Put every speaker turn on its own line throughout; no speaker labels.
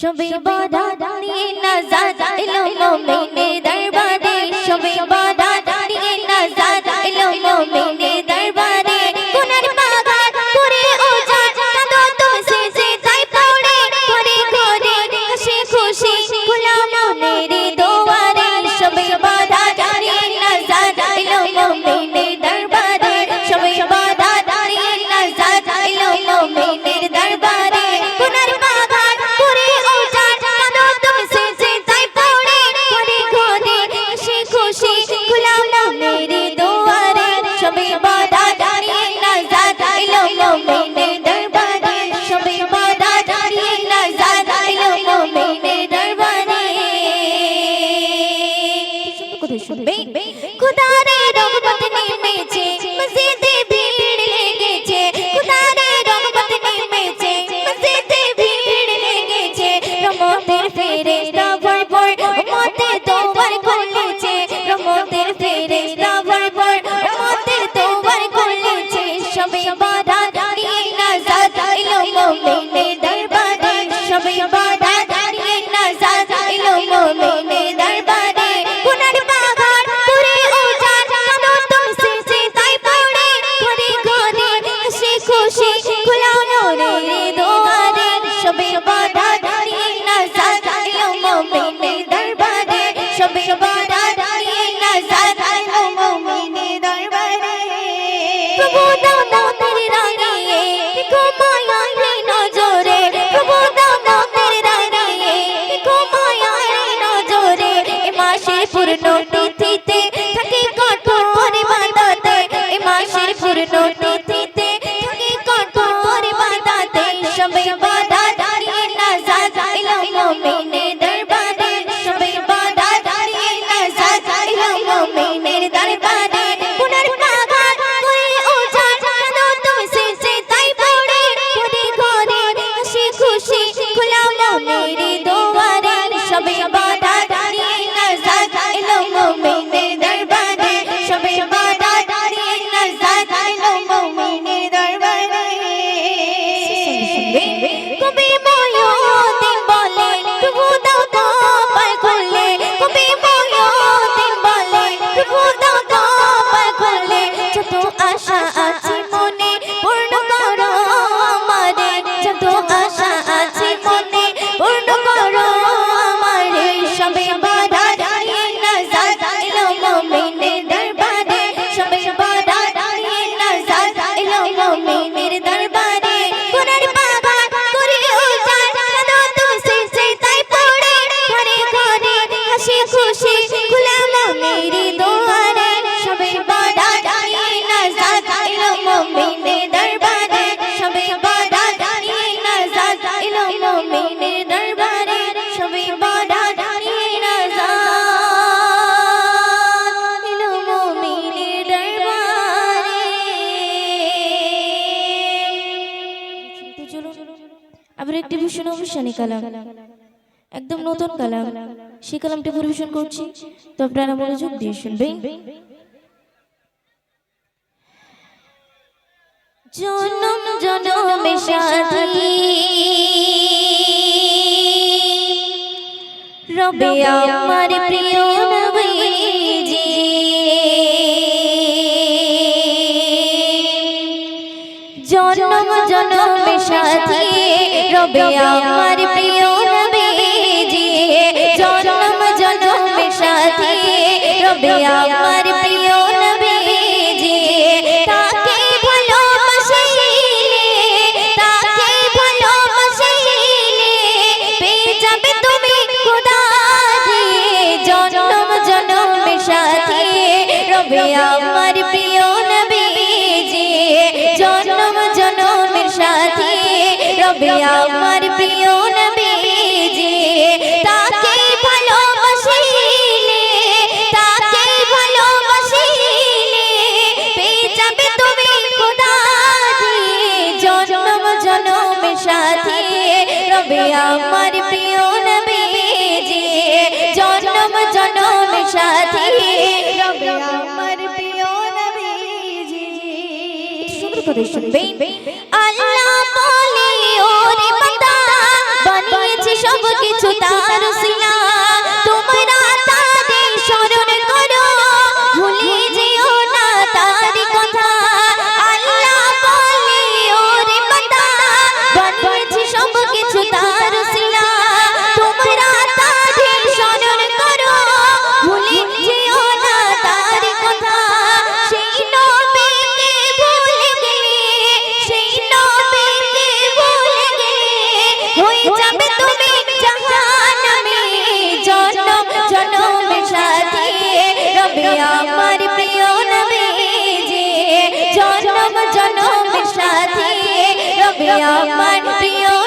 সবে বাদা দাঁড়িয়ে না যা যা এলো মুমিনের আকাশে পূর্ণ পৃথিবীতে হাসি, খুশি, খোলা মনেরি দোয়ারে সবে বাদা ডানি নাজাত ইলো মুমিনে দরবারে। সবে বাদা ডানি নাজাত ইলো মুমিনে দরবারে। সবে বাদা ডানি নাজাত মুমিনে দরবারে। চলুন আবার একটি ভীষণ অনুষ্ঠানিক কালাম। একদম নতুন কালাম। সেই কালামটি পরিবেশন করছি। তো আপনারা মনোযোগ দিয়ে শুনবেন। জনম, জনমে সাথী রবে আমার প্রিয় নবীজি। জনম, জনমে সাথী রবে আমার প্রিয় তবে আমার প্রিয় নবীজি তাকে ভালোবাসিলে তাকে ভালোবাসিলে, পেয়ে যাবে তুমি খোদাজি জনম জনম সাথে। রবে আমার প্রিয় নবীজি জনম জনম সাথে। রবে আমার প্রিয় আমার প্রিয় নবীজি জন্ম জন্ম সাথী। রবে আমার প্রিয় নবীজি। শুনবেন। জনম জনম সাথী। রবে আমার প্রিয়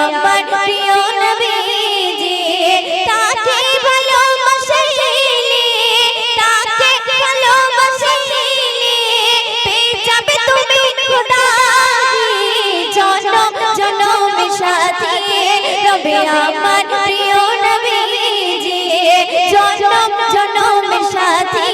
আমার প্রিয় নবীজি তাকে ভালোবাসিলে তাকে ভালোবাসিলে পেয়ে যাবে তুমি খোদাকে। জনম জনম সাথী রবে আমার প্রিয় নবীজি জনম জনম সাথী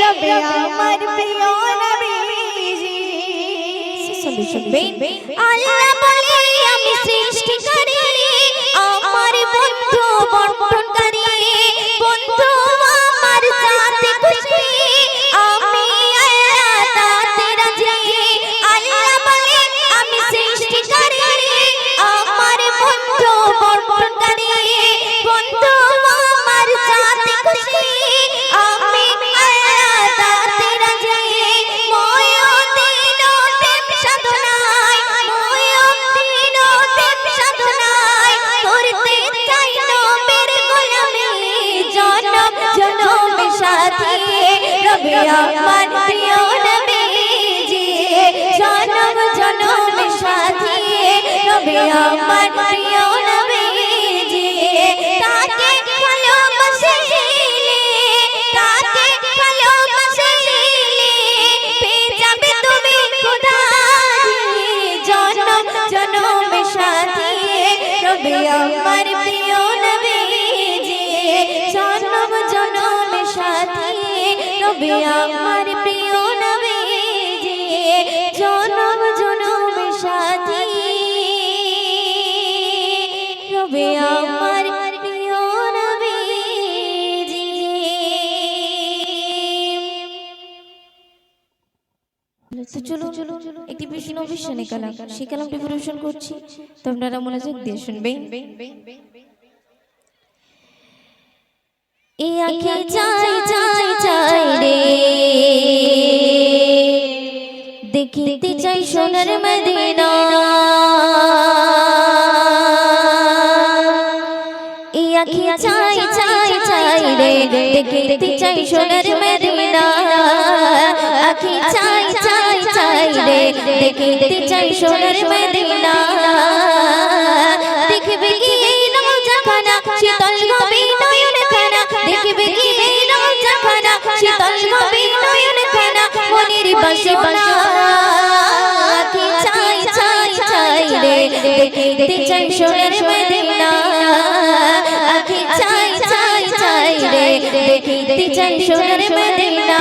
রবে আমার প্রিয় নবীজি। আল্লাহ বলে আমার প্রিয় নবীজি জনম জনম সাথী। রবে আমার প্রিয় নবীজি জনম জনম সাথী। রবে আমার প্রিয় নবীজি। তো চলো একটি বেশি নবিশ্বানে কালাম সেই কালামটি পরিবেশন করছি মনোযোগ দিয়ে চাই চাই চাই রে। চাই সোনার মদিনা। এই আঁখে চাই চাই চাই রে। দেখিতে চাই সোনার দেখিতে চাই সোনার মদিনা। দেখবে কি এই নৌজাখানা? শীতল গবি নয়ন খানা দেখবে কি এই নৌজাখানা? শীতল গবি নয়ন খানা মনের বাসনা। কি চাই চাই চাই রে? দেখতে চাই সোনার মদিনা। আখি চাই চাই চাই রে? দেখিতে চাই সোনার মদিনা।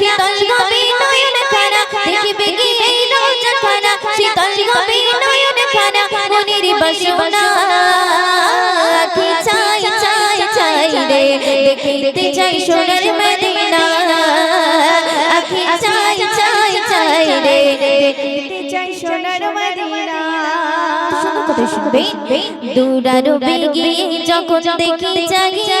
শীতল গবে নয়ন খানা দেখবে কি এই রওজা খানা? শীতল গবে নয়ন খানা মনের বাসনা। কি চাই চাই চাই রে দেখিতে চাই সোনার মদিনা। আখি চাই চাই চাই রে দেখিতে
চাই সোনার মদিনা।
শুনবে দূরারো বেগে যখন দেখি জাগিয়া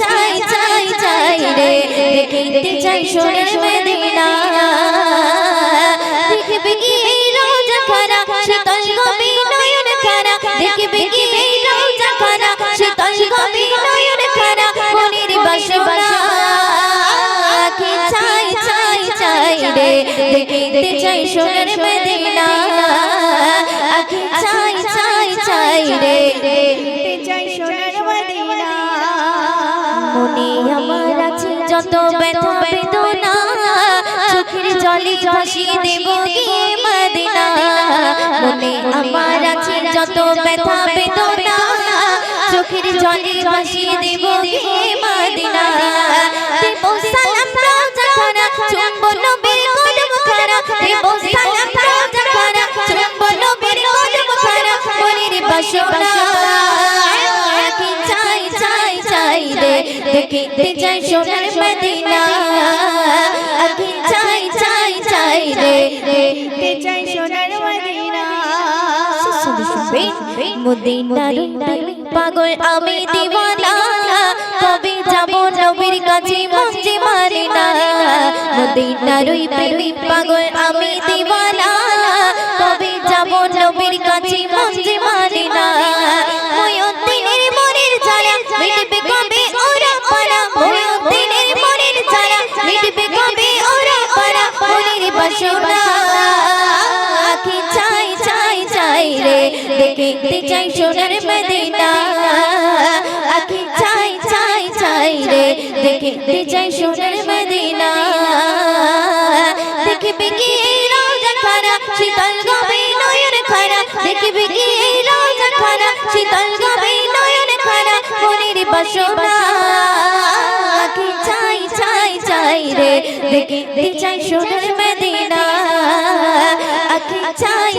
চাই চাই চাই রে। দেখিতে চাই সোনার মদিনা দেখবে কি রোজা খানা শীতল গবে নয়ন খানা দেখবে কি রোজা খানা শীতল গবে নয়ন খানা মনের বাসনা। কি চাই চাই চাই রে। দেখিতে চাই সোনার মদিনা জলে ভাসিয়ে দেব গিয়ে মদিনা। মনে আমার আছে যত ব্যথা বেদনা। চোখের জলে ভাসিয়ে দেব গিয়ে মদিনা। দেব সালাম রোজা খানা চুম্ব নবীর কদম খানা দেব সালাম রোজা খানা চুম্ব নবীর কদম খানা মনের বাসনা। চাই চাই চাই রে দেখিতে চাই সোনার মদিনা। আগে চাই
দেখতে চাই সোনার মদিনা।
মদিনার পাগল আমি দিওয়ানা কবে যাব নবীর কাছে মঞ্জে মারি না মদিনার পাগল আমি দিওয়ানা কবে যাব নবীর কাছে মঞ্জে দেখতে চাই সোনার মদিনা। আখি চাই চাই চাই রে, দেখতে চাই সোনার মদিনা। দেখবে কি এই রোজা শীতল গবে নয়ন কি এই শীতল গবে নয়ন আখি চাই চাই চাই রে, দেখতে চাই সোনার মদিনা। আখি চাই